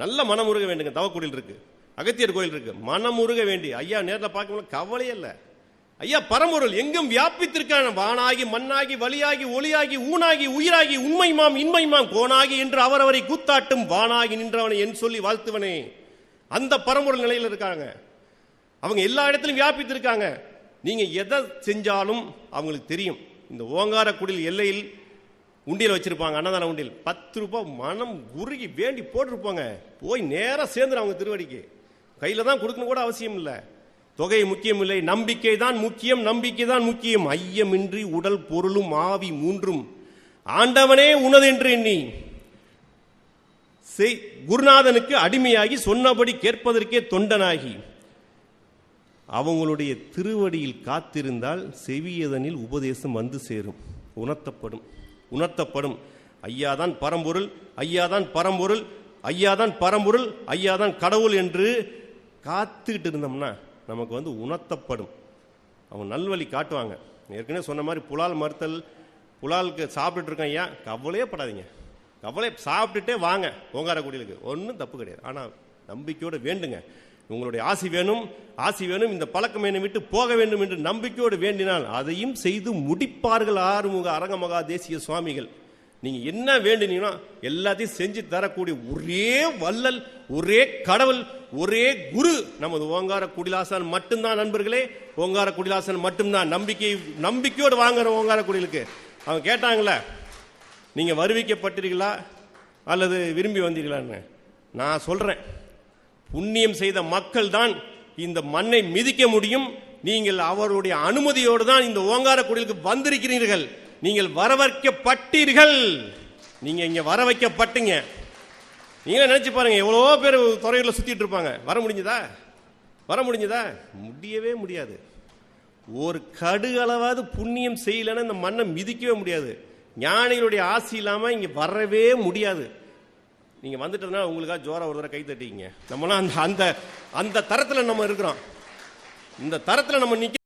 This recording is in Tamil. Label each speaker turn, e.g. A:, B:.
A: நல்ல மனமுருக வேண்டுங்க. தவக்குடியில் இருக்கு. அகத்தியர் கோயில் இருக்கு. மனமுருக வேண்டி. ஐயா நேரில் பார்க்கும்போது கவலையே இல்லை. ஐயா பரம்பொருள் எங்கும் வியாபித்திருக்கான வானாகி மண்ணாகி வலியாகி ஒளியாகி ஊனாகி உயிராகி உண்மைமாம் இன்மைமாம் கோனாகி என்று அவரவரை கூத்தாட்டும் வானாகி நின்றவனை என் சொல்லி வாழ்த்துவனே. அந்த பரம்பொருள் நிலையில் இருக்காங்க. அவங்க எல்லா இடத்திலும் வியாபித்திருக்காங்க. நீங்க எதை செஞ்சாலும் அவங்களுக்கு தெரியும். இந்த ஓங்கார குடில் எல்லையில் உண்டியல் வச்சிருப்பாங்க அன்னதான உண்டியல். பத்து ரூபாய் மனம் உருகி வேண்டி போட்டிருப்பாங்க. போய் நேராக சேர்ந்துடும் அவங்க திருவடிக்கு. கையில் தான் கொடுக்கணும் கூட அவசியம் இல்லை. தொகை முக்கியம் இல்லை. நம்பிக்கை தான் முக்கியம் நம்பிக்கை தான் முக்கியம். ஐயமின்றி உடல் பொருளும் ஆவி மூன்றும். ஆண்டவனே உனதென்று எண்ணி. செய் குருநாதனுக்கு அடிமையாகி சொன்னபடி கேட்பதற்கே தொண்டனாகி. அவங்களுடைய திருவடியில் காத்திருந்தால் செவியதனில் உபதேசம் வந்து சேரும். உணர்த்தப்படும். உணர்த்தப்படும். ஐயாதான் பரம்பொருள் ஐயாதான் பரம்பொருள் ஐயாதான் பரம்பொருள் ஐயாதான் கடவுள் என்று காத்துக்கிட்டு இருந்தோம்னா நமக்கு வந்து உணர்த்தப்படும். அவங்க நல்வழி காட்டுவாங்க. ஏற்கனவே சொன்ன மாதிரி புலால் மறுத்தல் புலாலுக்கு சாப்பிட்டுட்டு இருக்கேன் ஐயா கவலையே படாதீங்க. கவலை சாப்பிட்டுட்டே வாங்க ஓங்காரக்குடியிலுக்கு. ஒன்றும் தப்பு கிடையாது. ஆனால் நம்பிக்கையோடு வேண்டுங்க. உங்களுடைய ஆசி வேணும் ஆசி வேணும் இந்த பழக்கம் என்னை விட்டு போக வேண்டும் என்று நம்பிக்கையோடு வேண்டினால் அதையும் செய்து முடிப்பார்கள் ஆறுமுக அரங்கமகா தேசிய சுவாமிகள். நீங்கள் என்ன வேண்டினீங்கன்னா எல்லாத்தையும் செஞ்சு தரக்கூடிய ஒரே வல்லல் ஒரே கடவுள் ஒரே குரு. நமது ஓங்கார குடிலாசன் மட்டும்தான் நண்பர்களே. ஓங்கார குடிலாசன் மட்டும்தான் நம்பிக்கை நம்பிக்கையோடு வாங்குற ஓங்கார குடிலுக்கு. அவங்க கேட்டாங்களே நீங்கள் வருவிக்கப்பட்டீர்களா அல்லது விரும்பி வந்தீர்களான்னு? நான் சொல்கிறேன் புண்ணியம் செய்த மக்கள் தான் இந்த மண்ணை மிதிக்க முடியும். நீங்கள் அவருடைய அனுமதியோடு தான் இந்த ஓங்கார குடிலுக்கு வந்திருக்கிறீர்கள். நீங்கள் வரவைக்கப்பட்டீர்கள் நீங்க இங்க வர வைக்கப்பட்டீங்க நீங்களே நினைச்சு பாருங்க எவ்வளவோ பேர் துறையூரில் சுத்திட்டு இருப்பாங்க. வர முடிஞ்சதா? வர முடிஞ்சதா? முடியவே முடியாது. ஒரு கடுகளவாவது புண்ணியம் செய்யலைன்னா இந்த மண்ணை மிதிக்கவே முடியாது. ஞானிகளுடைய ஆசி இல்லாம இங்க வரவே முடியாது. நீங்க வந்துட்டதுனால உங்களுக்காக ஜோரா ஒரு தடவை கை தட்டிங்க நம்மளாம் அந்த அந்த அந்த தரத்தில் நம்ம இருக்கிறோம். இந்த தரத்தில் நம்ம நிக்க